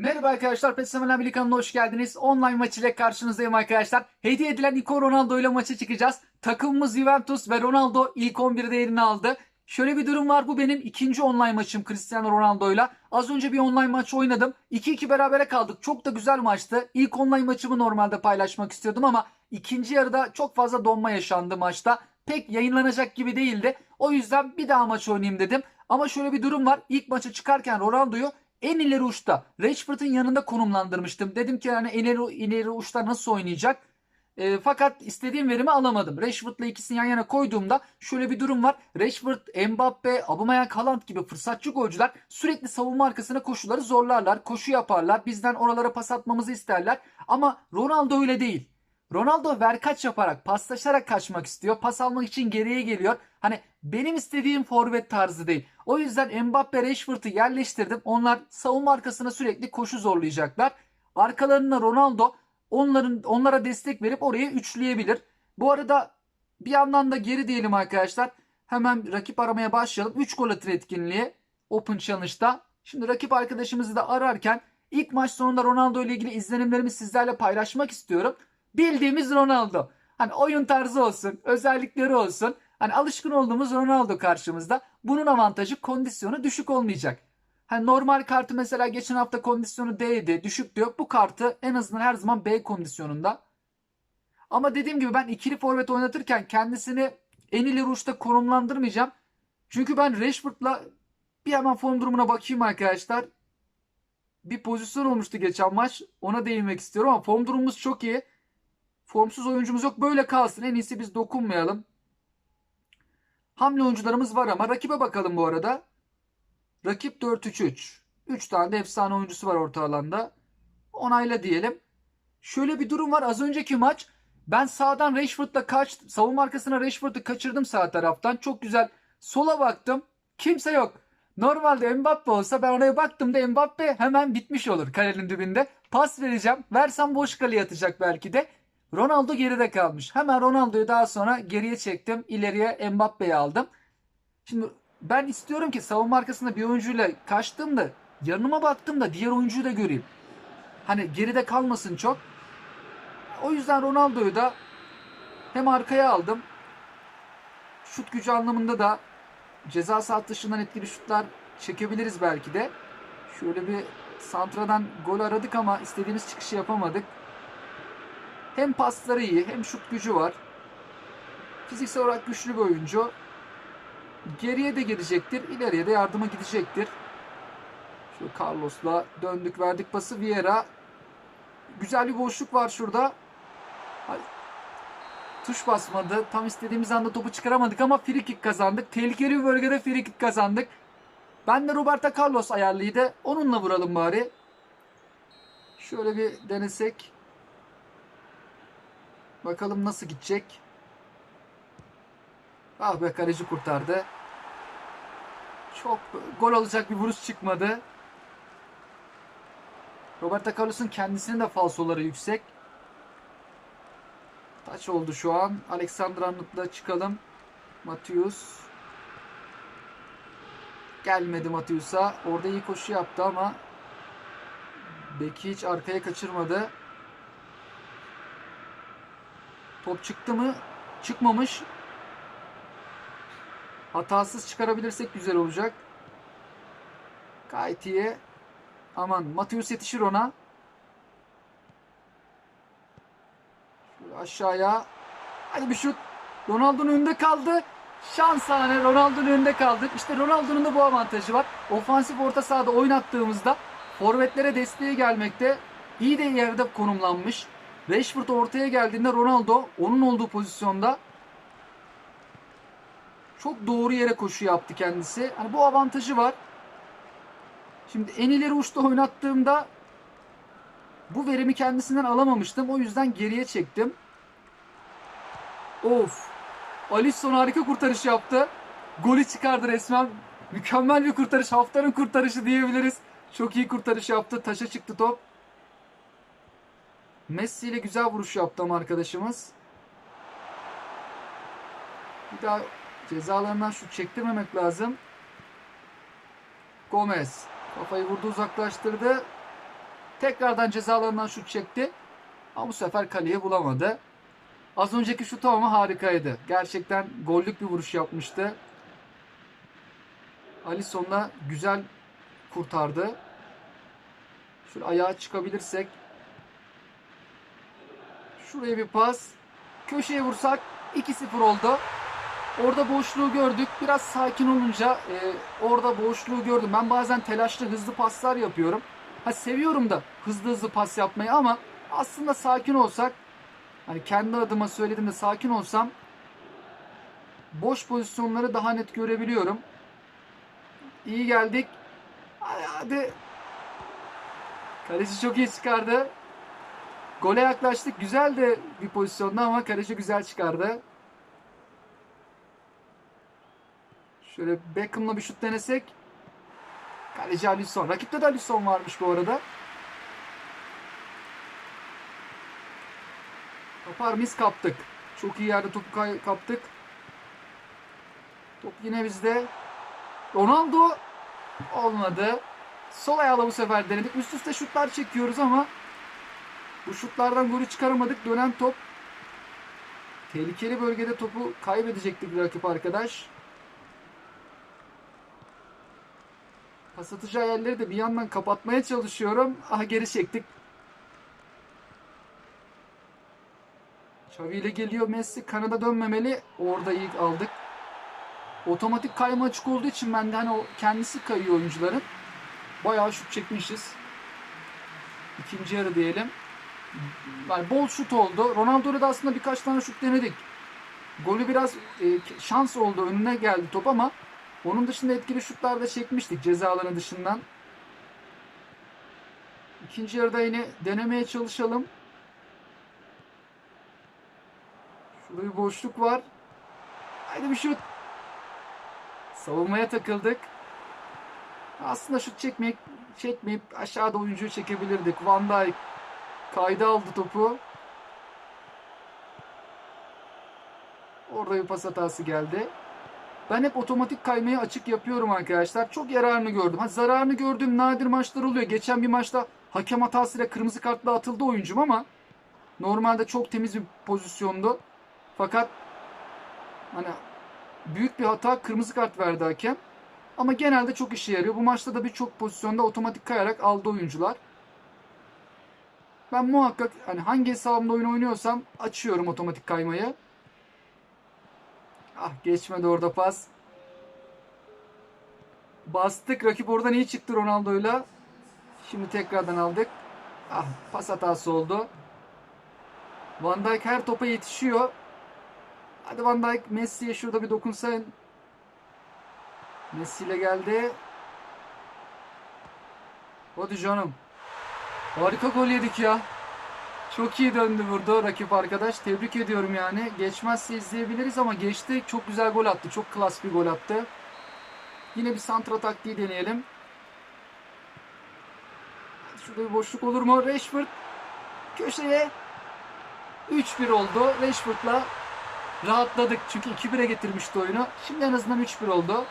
Merhaba arkadaşlar, PES Seven kanalına hoş geldiniz. Online maç ile karşınızdayım arkadaşlar. Hediye edilen Nico Ronaldo ile maça çıkacağız. Takımımız Juventus ve Ronaldo ilk 11'de yerini aldı. Şöyle bir durum var. Bu benim ikinci online maçım Cristiano Ronaldo ile. Az önce bir online maç oynadım. 2-2 berabere kaldık. Çok da güzel maçtı. İlk online maçımı normalde paylaşmak istiyordum ama ikinci yarıda çok fazla donma yaşandı maçta. Pek yayınlanacak gibi değildi. O yüzden bir daha maç oynayayım dedim. Ama şöyle bir durum var. İlk maça çıkarken Ronaldo'yu en ileri uçta Rashford'un yanında konumlandırmıştım. Dedim ki yani ileri, ileri uçta nasıl oynayacak? E, fakat istediğim verimi alamadım. Rashford'la ikisini yan yana koyduğumda şöyle bir durum var. Rashford, Mbappe, Aubameyang, Haaland gibi fırsatçı golcüler sürekli savunma arkasına koşuları zorlarlar. Koşu yaparlar. Bizden oralara pas atmamızı isterler. Ama Ronaldo öyle değil. Ronaldo verkaç yaparak, paslaşarak kaçmak istiyor. Pas almak için geriye geliyor. Hani benim istediğim forvet tarzı değil. O yüzden Mbappe Rashford'u yerleştirdim. Onlar savunma arkasına sürekli koşu zorlayacaklar. Arkalarında Ronaldo onların onlara destek verip orayı üçleyebilir. Bu arada bir yandan da geri diyelim arkadaşlar. Hemen rakip aramaya başlayalım. 3 gol atır etkinliği Open Challenge'da. Şimdi rakip arkadaşımızı da ararken ilk maç sonunda Ronaldo ile ilgili izlenimlerimi sizlerle paylaşmak istiyorum. Bildiğimiz Ronaldo. Hani oyun tarzı olsun, özellikleri olsun. Hani alışkın olduğumuz Ronaldo karşımızda. Bunun avantajı kondisyonu düşük olmayacak. Hani normal kartı mesela geçen hafta kondisyonu D'ydi, düşük diyor. Bu kartı en azından her zaman B kondisyonunda. Ama dediğim gibi ben ikili forvet oynatırken kendisini en ileri uçta konumlandırmayacağım. Çünkü ben Rashford'la bir hemen form durumuna bakayım arkadaşlar. Bir pozisyon olmuştu geçen maç. Ona değinmek istiyorum ama form durumumuz çok iyi. Formsuz oyuncumuz yok. Böyle kalsın. En iyisi biz dokunmayalım. Hamle oyuncularımız var ama rakibe bakalım bu arada. Rakip 4-3-3. 3 tane de efsane oyuncusu var orta alanda. Onayla diyelim. Şöyle bir durum var. Az önceki maç ben sağdan Rashford'la kaç savunma arkasına Rashford'u kaçırdım sağ taraftan. Çok güzel. Sola baktım. Kimse yok. Normalde Mbappe olsa ben oraya baktığımda Mbappe hemen bitmiş olur kalenin dibinde. Pas vereceğim. Versem boş kaleye atacak belki de. Ronaldo geride kalmış. Hemen Ronaldo'yu daha sonra geriye çektim. İleriye Mbappe'yi aldım. Şimdi ben istiyorum ki savunma arkasında bir oyuncuyla kaçtığımda yanıma baktığımda diğer oyuncuyu da göreyim. Hani geride kalmasın çok. O yüzden Ronaldo'yu da hem arkaya aldım. Şut gücü anlamında da ceza saat dışından etkili şutlar çekebiliriz belki de. Şöyle bir santradan gol aradık ama istediğimiz çıkışı yapamadık. Hem pasları iyi hem şut gücü var. Fiziksel olarak güçlü bir oyuncu. Geriye de gidecektir. ileriye de yardıma gidecektir. Şu Carlos'la döndük verdik pası Vieira. Güzel bir boşluk var şurada. Tuş basmadı. Tam istediğimiz anda topu çıkaramadık ama free kazandık. Tehlikeli bir bölgede free kazandık. Ben de Roberto Carlos ayarlıydı. Onunla vuralım bari. Şöyle bir denesek. Bakalım nasıl gidecek. Ah be kaleci kurtardı. Çok gol olacak bir vuruş çıkmadı. Roberto Carlos'un kendisinin de falsoları yüksek. Taç oldu şu an. Alexander Arnold'la çıkalım. Matius. Gelmedi Matius'a. Orada iyi koşu yaptı ama Beki hiç arkaya kaçırmadı. Top çıktı mı? Çıkmamış. Hatasız çıkarabilirsek güzel olacak. Gayet iyi. Aman Matius yetişir ona. Şöyle aşağıya. Hadi bir şut. Ronaldo'nun önünde kaldı. Şansane Ronaldo'nun önünde kaldık. İşte Ronaldo'nun da bu avantajı var. Ofansif orta sahada oynattığımızda forvetlere desteğe gelmekte iyi de yerde konumlanmış. Rashford ortaya geldiğinde Ronaldo onun olduğu pozisyonda çok doğru yere koşu yaptı kendisi. Hani bu avantajı var. Şimdi en ileri uçta oynattığımda bu verimi kendisinden alamamıştım. O yüzden geriye çektim. Of. Alisson harika kurtarış yaptı. Golü çıkardı resmen. Mükemmel bir kurtarış. Haftanın kurtarışı diyebiliriz. Çok iyi kurtarış yaptı. Taşa çıktı top. Messi ile güzel vuruş yaptı ama arkadaşımız. Bir daha cezalarından şut çektirmemek lazım. Gomez. Kafayı vurdu uzaklaştırdı. Tekrardan cezalarından şut çekti. Ama bu sefer kaleye bulamadı. Az önceki şutu ama harikaydı. Gerçekten gollük bir vuruş yapmıştı. Alisson da güzel kurtardı. Şöyle ayağa çıkabilirsek. Şuraya bir pas. Köşeye vursak 2-0 oldu. Orada boşluğu gördük. Biraz sakin olunca e, orada boşluğu gördüm. Ben bazen telaşlı hızlı paslar yapıyorum. Ha seviyorum da hızlı hızlı pas yapmayı ama aslında sakin olsak hani kendi adıma söylediğimde sakin olsam boş pozisyonları daha net görebiliyorum. İyi geldik. Hadi. Kaleci çok iyi çıkardı. Gole yaklaştık. Güzel de bir pozisyonda ama kaleci güzel çıkardı. Şöyle Beckham'la bir şut denesek. Kaleci Alisson. Rakipte de Alisson varmış bu arada. Kapar mis kaptık. Çok iyi yerde topu kaptık. Top yine bizde. Ronaldo olmadı. Sol ayağla bu sefer denedik. Üst üste şutlar çekiyoruz ama bu şutlardan golü çıkaramadık. Dönen top. Tehlikeli bölgede topu kaybedecektik rakip arkadaş. Pas atacağı yerleri de bir yandan kapatmaya çalışıyorum. Aha geri çektik. Xavi ile geliyor Messi. Kanada dönmemeli. Orada iyi aldık. Otomatik kayma açık olduğu için ben de hani o kendisi kayıyor oyuncuların. Bayağı şut çekmişiz. İkinci yarı diyelim. Yani bol şut oldu. Ronaldo'da da aslında birkaç tane şut denedik. Golü biraz e, şans oldu. Önüne geldi top ama onun dışında etkili şutlar da çekmiştik ceza dışından. İkinci yarıda yine denemeye çalışalım. Şurada bir boşluk var. Haydi bir şut. Savunmaya takıldık. Aslında şut çekmeyip, çekmeyip aşağıda oyuncuyu çekebilirdik. Van Dijk kayda aldı topu. Orada bir pas hatası geldi. Ben hep otomatik kaymayı açık yapıyorum arkadaşlar. Çok yararını gördüm. Ha, zararını gördüğüm nadir maçlar oluyor. Geçen bir maçta hakem hatasıyla kırmızı kartla atıldı oyuncum ama normalde çok temiz bir pozisyondu. Fakat hani büyük bir hata kırmızı kart verdi hakem. Ama genelde çok işe yarıyor. Bu maçta da birçok pozisyonda otomatik kayarak aldı oyuncular. Ben muhakkak hani hangi hesabımda oyun oynuyorsam açıyorum otomatik kaymayı. Ah geçmedi orada pas. Bastık. Rakip oradan iyi çıktı Ronaldo'yla. Şimdi tekrardan aldık. Ah pas hatası oldu. Van Dijk her topa yetişiyor. Hadi Van Dijk Messi'ye şurada bir dokunsan. Messi ile geldi. Hadi canım. Harika gol yedik ya. Çok iyi döndü vurdu rakip arkadaş. Tebrik ediyorum yani. Geçmezse izleyebiliriz ama geçti. Çok güzel gol attı. Çok klas bir gol attı. Yine bir santra taktiği deneyelim. Şurada bir boşluk olur mu? Rashford köşeye 3-1 oldu. Rashford'la rahatladık. Çünkü 2-1'e getirmişti oyunu. Şimdi en azından 3-1 oldu.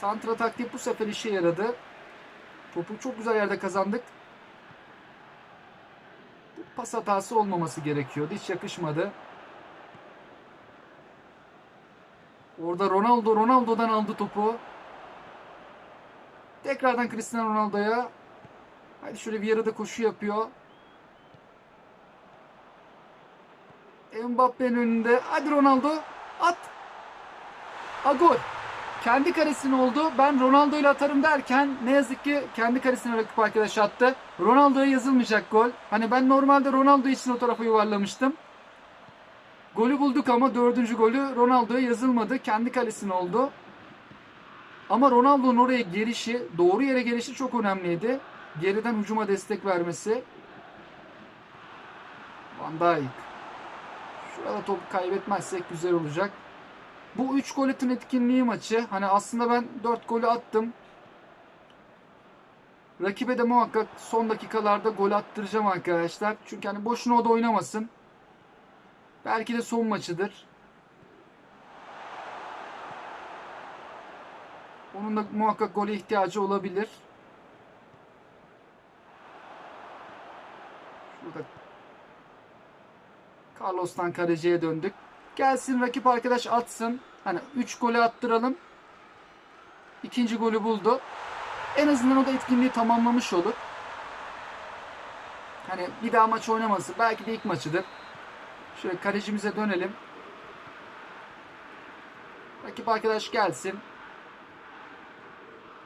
Santra taktiği bu sefer işe yaradı. Topu çok güzel yerde kazandık. Pas hatası olmaması gerekiyordu. Hiç yakışmadı. Orada Ronaldo Ronaldo'dan aldı topu. Tekrardan Cristiano Ronaldo'ya. Hadi şöyle bir yarıda koşu yapıyor. Mbappe'nin önünde. Hadi Ronaldo. At. A gol. Kendi karesine oldu. Ben Ronaldo ile atarım derken ne yazık ki kendi karesine rakip arkadaş attı. Ronaldo'ya yazılmayacak gol. Hani ben normalde Ronaldo için o tarafa yuvarlamıştım. Golü bulduk ama dördüncü golü Ronaldo'ya yazılmadı. Kendi kalesine oldu. Ama Ronaldo'nun oraya gelişi, doğru yere gelişi çok önemliydi. Geriden hücuma destek vermesi. Van Dijk. Şurada topu kaybetmezsek güzel olacak. Bu 3 goletin etkinliği maçı. Hani aslında ben 4 golü attım. Rakibe de muhakkak son dakikalarda gol attıracağım arkadaşlar. Çünkü hani boşuna o da oynamasın. Belki de son maçıdır. Onun da muhakkak gole ihtiyacı olabilir. Şurada Carlos'tan kaleciye döndük. Gelsin rakip arkadaş atsın. Hani 3 golü attıralım. İkinci golü buldu. En azından o da etkinliği tamamlamış olur. Hani bir daha maç oynaması. Belki de ilk maçıdır. Şöyle kalecimize dönelim. Rakip arkadaş gelsin.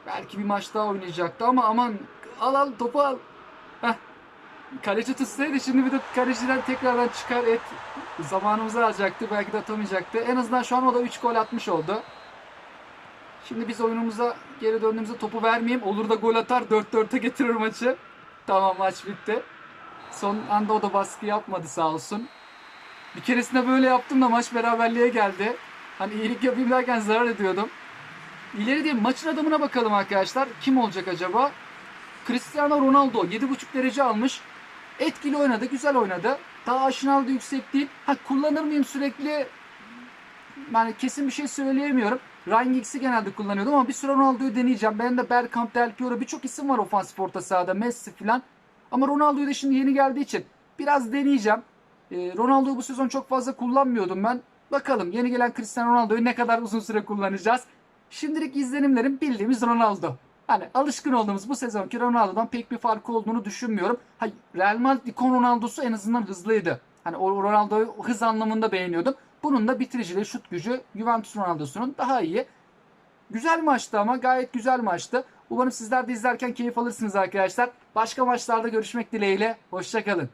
Belki bir maç daha oynayacaktı ama aman al al topu al. Kaleci tutsaydı şimdi bir de kaleciden tekrardan çıkar et. Zamanımızı alacaktı. Belki de atamayacaktı. En azından şu an o da 3 gol atmış oldu. Şimdi biz oyunumuza geri döndüğümüzde topu vermeyeyim. Olur da gol atar 4-4'e getirir maçı. Tamam maç bitti. Son anda o da baskı yapmadı sağ olsun. Bir keresinde böyle yaptım da maç beraberliğe geldi. Hani iyilik yapayım derken zarar ediyordum. İleri değil maçın adamına bakalım arkadaşlar. Kim olacak acaba? Cristiano Ronaldo 7.5 derece almış. Etkili oynadı, güzel oynadı. Daha aşinalı da yüksek değil. Ha kullanır mıyım sürekli? Yani kesin bir şey söyleyemiyorum. Ryan Giggs'i genelde kullanıyordum ama bir süre Ronaldo'yu deneyeceğim. Benim de Bergkamp, Del Piero birçok isim var ofansif orta sahada. Messi falan. Ama Ronaldo'yu da şimdi yeni geldiği için biraz deneyeceğim. Ee, Ronaldo'yu bu sezon çok fazla kullanmıyordum ben. Bakalım yeni gelen Cristiano Ronaldo'yu ne kadar uzun süre kullanacağız. Şimdilik izlenimlerim bildiğimiz Ronaldo. Hani alışkın olduğumuz bu sezonki Ronaldo'dan pek bir farkı olduğunu düşünmüyorum. Ha, Real Madrid ikon Ronaldo'su en azından hızlıydı. Hani o Ronaldo'yu hız anlamında beğeniyordum. Bunun da bitiriciliği, şut gücü Juventus Ronaldo'sunun daha iyi. Güzel maçtı ama gayet güzel maçtı. Umarım sizler de izlerken keyif alırsınız arkadaşlar. Başka maçlarda görüşmek dileğiyle. Hoşçakalın.